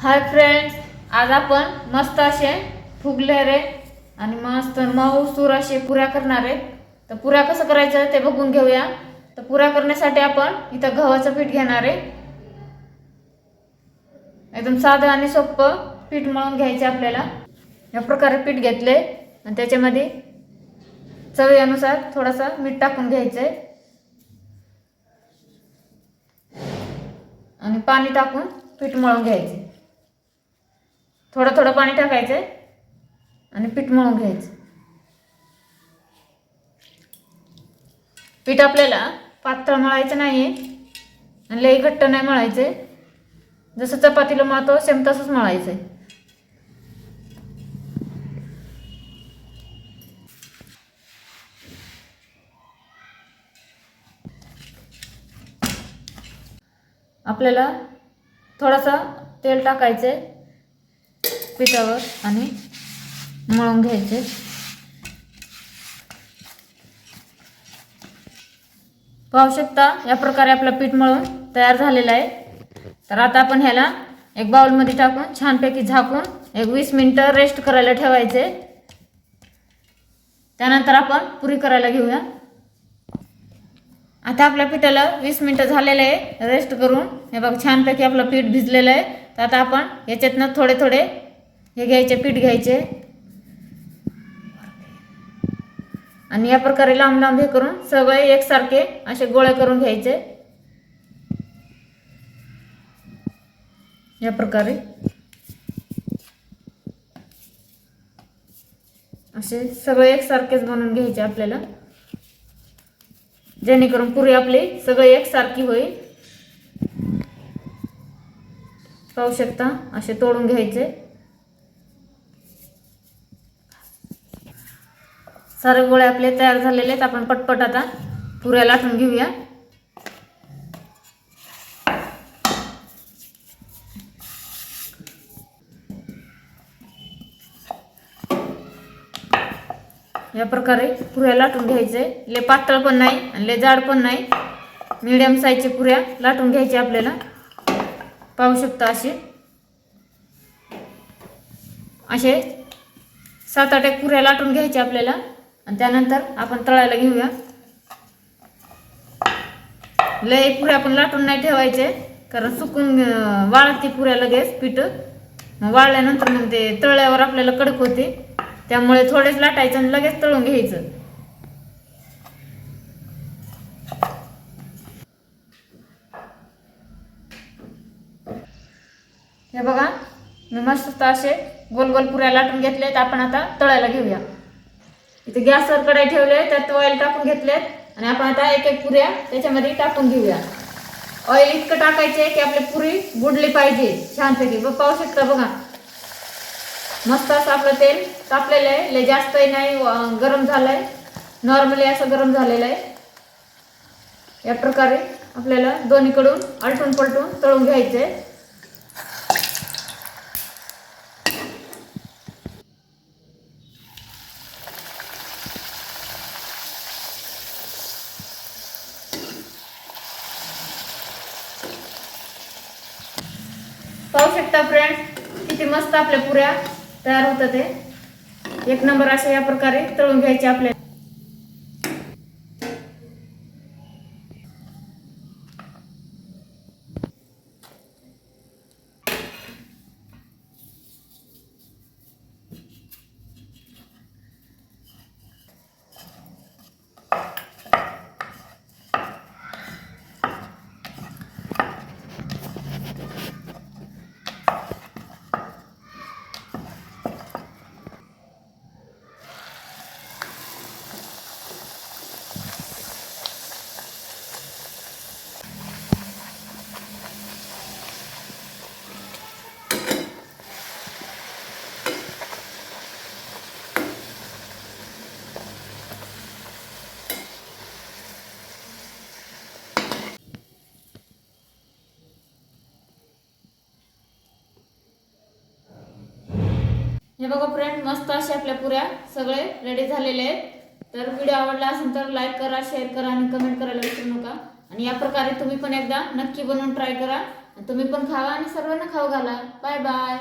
Hi friends आज आपण मस्त असे फुगलेरे आणि मस्त मऊ सूर असे पुऱ्या करणार आहे तर पुऱ्या कसं करायचं ते बघून घेऊया. तर पुऱ्या करण्यासाठी आपण इथं गव्हाचं पीठ घेणार आहे. एकदम साधं आणि सोपं पीठ मळून घ्यायचे आपल्याला. या प्रकारे पीठ घेतले आणि त्याच्यामध्ये चवीनुसार थोडासा मीठ टाकून घ्यायचं आहे आणि पाणी टाकून पीठ मळून घ्यायचे थोडं थोडं पाणी टाकायचं आहे आणि पीठ मळून घ्यायचं. पीठ आपल्याला पातळ मळायचं नाही आणि लई घट्ट नाही मळायचे जसं चपातीला मळतो सेम तसंच मळायचं आहे आपल्याला थोडासा तेल टाकायचं आहे पिठावर आणि मळून घ्यायचे. पाहू शकता या प्रकारे आपलं पीठ मळून तयार झालेलं आहे. तर आता आपण ह्याला एक बाउलमध्ये टाकून छानपैकी झाकून एक वीस मिनटं रेस्ट करायला ठेवायचे. त्यानंतर आपण पुरी करायला घेऊया. आता आपल्या पिठाला वीस मिनटं झालेलं आहे रेस्ट करून. हे बघ छानपैकी आपलं पीठ भिजलेलं आहे. तर आता आपण याच्यातनं थोडे थोडे हे घ्यायचे पीठ घ्यायचे. आणि या प्रकारे लांब लांब हे करून सगळे एकसारखे असे गोळे करून घ्यायचे. या प्रकारे. असे सगळे एकसारखेच बनवून घ्यायचे आपल्याला. जेणेकरून पुरी आपली सगळी एकसारखी होईल. पाहू शकता असे तोडून घ्यायचे. सारे गोळे आपले तयार झालेले आहेत. आपण पटपट आता पुऱ्या लाटून घेऊया. या प्रकारे पुऱ्या लाटून घ्यायचे. ले पातळ पण नाही आणि ले जाड पण नाही. मिडियम साईजच्या पुऱ्या लाटून घ्यायचे आपल्याला. पाहू शकता असे. असे सात आठ एक पुऱ्या लाटून घ्यायचे आपल्याला. आणि त्यानंतर आपण तळायला घेऊया. लय पुऱ्या आपण लाटून नाही ठेवायचे कारण सुकून वाळते पुऱ्या लगेच पीठ. मग वाळल्यानंतर मग ते तळल्यावर आपल्याला कडक होते. त्यामुळे थोडेच लाटायचं आणि लगेच तळून घ्यायचं. हे बघा मी मस्त असे गोल गोल पुऱ्या लाटून घेतलेत आपण आता तळायला घेऊया. इथे गॅसवर कढाई ठेवले त्यात ऑइल टाकून घेतलेत. आणि आपण आता एक एक पुऱ्या त्याच्यामध्ये टाकून घेऊया. ऑइल इतकं टाकायचे की आपली पुरी बुडली पाहिजे छानपैकी. बघ पाहू शकता बघा. मस्त असं आपलं तेल तापलेलं आहे. लय जास्तही नाही गरम गरम झालंय. नॉर्मली असं गरम झालेलं आहे. या प्रकारे आपल्याला दोन्हीकडून आलटून पलटून तळून घ्यायचं आहे पाहू शकता फ्रेंड्स किती मस्त आपल्या पुऱ्या तयार होतात ते. एक नंबर अशा या प्रकारे तळून घ्यायचे आपल्या हे बघा फ्रेंड मस्त असे आपल्या पुऱ्या सगळे रेडी झालेले आहेत. तर व्हिडिओ आवडला असेल तर लाईक करा शेअर करा आणि कमेंट करायला विसरू नका. आणि या प्रकारे तुम्ही पण एकदा नक्की बनवून ट्राय करा. तुम्ही पण खावा आणि सर्वांना खाऊ घाला. Bye bye